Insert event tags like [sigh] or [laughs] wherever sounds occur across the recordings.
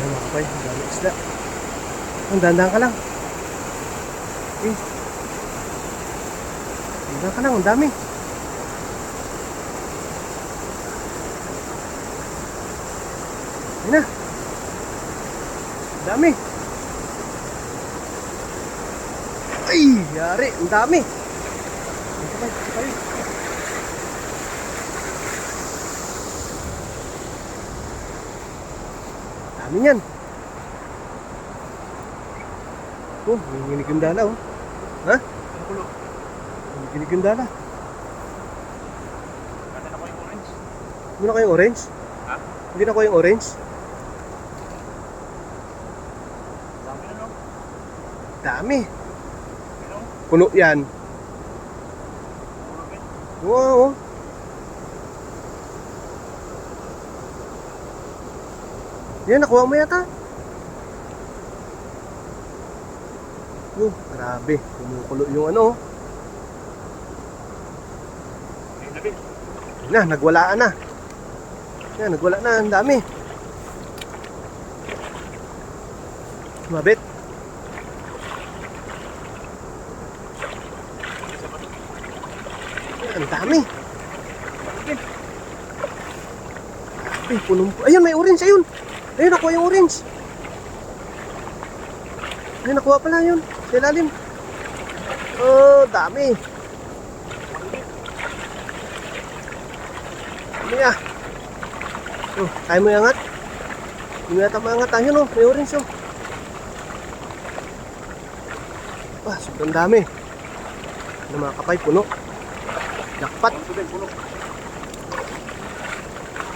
Ayun mga kapay, dami isda. Ang dandan ka lang. Eh. Dandan ka lang, ang dami. Ayun na. Ang dami. Ay, yari, ang dami. Ang kapay, kapay. Dami niyan. Oh, may nginig yung dala oh. Ha? Ang kulo. May nginig yung dala. Ganda na ko yung orange. Hindi na kayong orange? Ha? Hindi na kayong orange? Dami na no? Dami. Ano? Puno yan. Puro bet. Wow. oh. Yan, nakuha mo yata. Oh, grabe. Kumukulo yung ano. Yan na, nagwalaan na. Yan, nagwala na. Ang dami. Mabit. Ang dami. Ay, punong... Ayun, may orange. Ayun. Ayun, nakuha yung orange. Ayun, nakuha pala yun. Sa ilalim. Oh, dami. Dami ah. Oh, kaya mo iangat? Hindi mo yata maangat. Ayun oh, may orange oh. Wah, sobrang dami. Ano mga kapay, puno. Jackpot. Puno.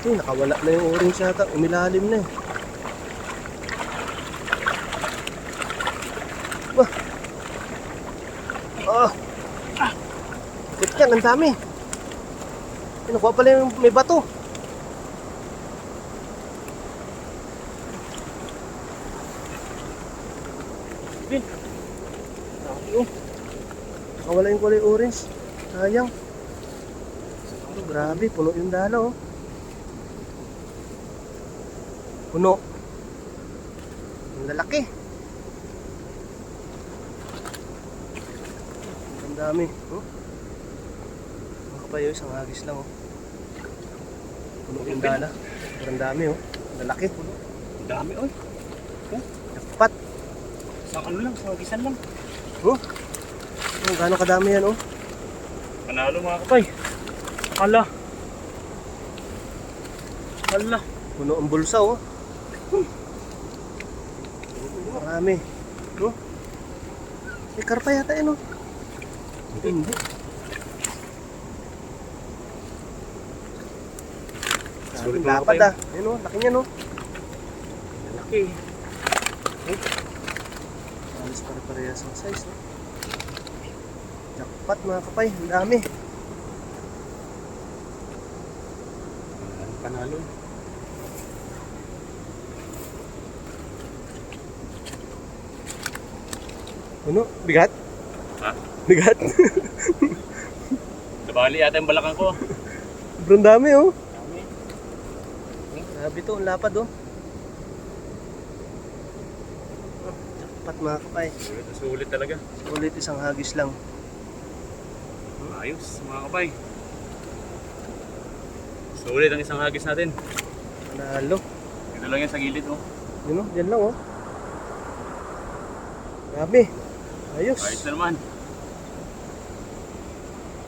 Eh, nakawala na yung orange yata. Umilalim na eh. Oh. Ah. Ikot yan, ang dami. Nakuha pala yung may bato. Bin. Dami oh. Nakawala yung kulay orange. Sayang. Oh, grabe, puno yung dala oh. Puno. Ang lalaki. Ang dami. Oh. Ang kapayo, isang hagis lang. Oh. Puno yung dala. Sobrang dami. Oh. Lalaki. Ang dami oy. Dapat. Sa ano lang, sa gisan lang. Oh. Oh, gaano kadami yan. Oh. Panalo mga kapay. Hala. Hala. Puno ang bulsa. Oh. Marami. Oh. May karpa yata yan. Oh. Hindi. Sulit lapad kapay. ah. Ayun oh, laki niya no. Laki. Halos pare-parehas ang size. No? Jackpot mga kapay, ang dami. Panalo. Ano? Bigat? Ha? Bigat? [laughs] Nabali yata yung balakang ko. Sobrang dami oh. Dami. Grabe to, ang lapad oh. Jackpot mga kapay. Sulit, sulit talaga. Ulit isang hagis lang. Ayos mga kapay. Sulit ang isang hagis natin. Panalo. Dito lang yan sa gilid oh. Yun oh, yan lang oh. Grabe. Ayos. Ayos na naman.